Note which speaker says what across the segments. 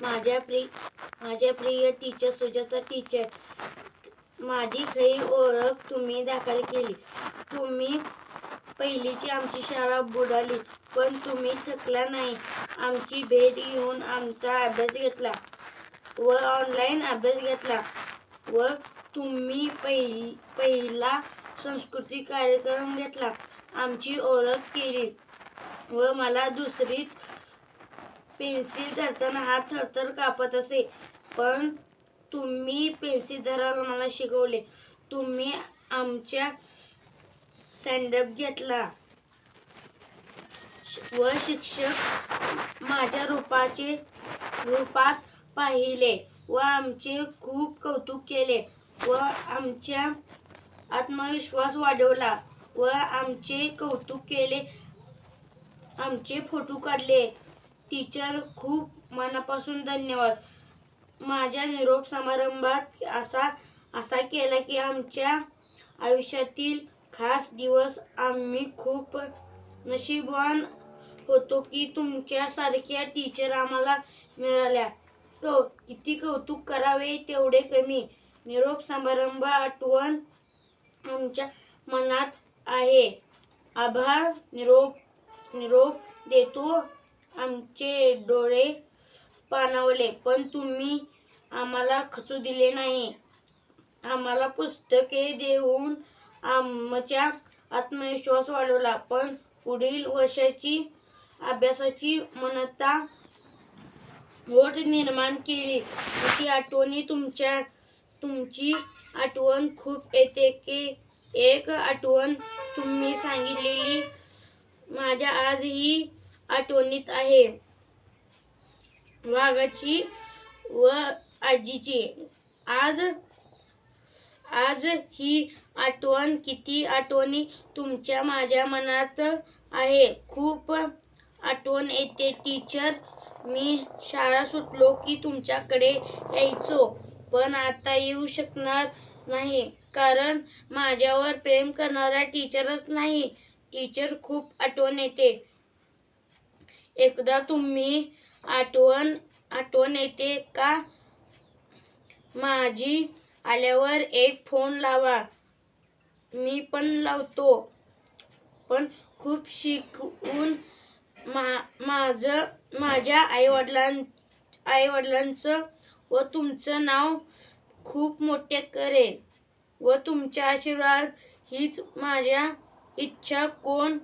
Speaker 1: माझ्या प्रिय माझ्या प्रिय टीचर सुजाता टीचर माझी खरी ओळख तुम्ही दाखल केली. तुम्ही पहिलीची आमची शाळा बुडाली पण तुम्ही थकला नाही. आमची भेट घेऊन आमचा अभ्यास घेतला व ऑनलाईन अभ्यास घेतला व तुम्ही पहिली पहिला सांस्कृतिक कार्यक्रम घेतला. आमची ओळख केली व मला दुसरीत पेन्सिल धरताना हात थरथर कापत असे. पण तुम्ही पेन्सिल धरायला मला शिकवले. तुम्ही आमच्या सँडअप घेतला. व शिक्षक माझ्या रूपाचे रूपात पाहिले व आमचे खूप कौतुक केले व आमच्या आत्मविश्वास वाढवला व आमचे कौतुक केले. आमचे फोटो काढले. टीचर खूप मनापासून धन्यवाद. माझ्या निरोप समारंभात असा असा केला की आमच्या आयुष्यातील खास दिवस आम्ही खूप नशीबवान होतो की तुमच्यासारख्या टीचर आम्हाला मिळाल्या. तो किती कौतुक करावे तेवढे कमी. निरोप समारंभ आठवण आमच्या मनात आहे. आभार निरोप निरोप देतो. आमचे डोळे पाणावले पण तुम्ही आम्हाला खचू दिले नाही. आम्हाला पुस्तके देऊन आमच्या आत्मविश्वास वाढवला पण पुढील वर्षाची अभ्यासाची मनता ओढ निर्माण केली. ती आठवणी तुमच्या तुमची आठवण खूप येते की एक आठवण तुम्ही सांगितलेली माझ्या आजही आठवणीत आहे. वाघाची व आजीची. आज आज ही आठवण किती आठवणी तुमच्या माझ्या मनात आहे? खूप आठवण येते टीचर मी शाळा सुटलो की तुमच्याकडे यायचो पण आता येऊ शकणार नाही कारण माझ्यावर प्रेम करणारा टीचरच नाही. टीचर खूप आठवण येते. एकदा तुम्ही आठवण आठवण येते का? माझी आल्यावर एक फोन लावा. मी पण लावतो. पण खूप शिकवून मा माझं माझ्या आईवडिलां आईवडिलांचं व तुमचं नाव खूप मोठे करेन. व तुमच्या आशीर्वाद हीच माझ्या इच्छा कोण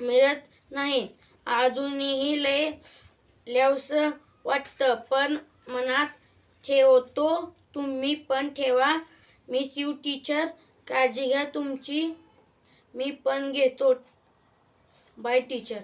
Speaker 1: मिळत नाही. अजूनही लय लवस वाटतं. पण मनात ठेवतो तुम्ही पण ठेवा. मिस यू टीचर काळजी घ्या तुमची. मी पण घेतो. Bye teacher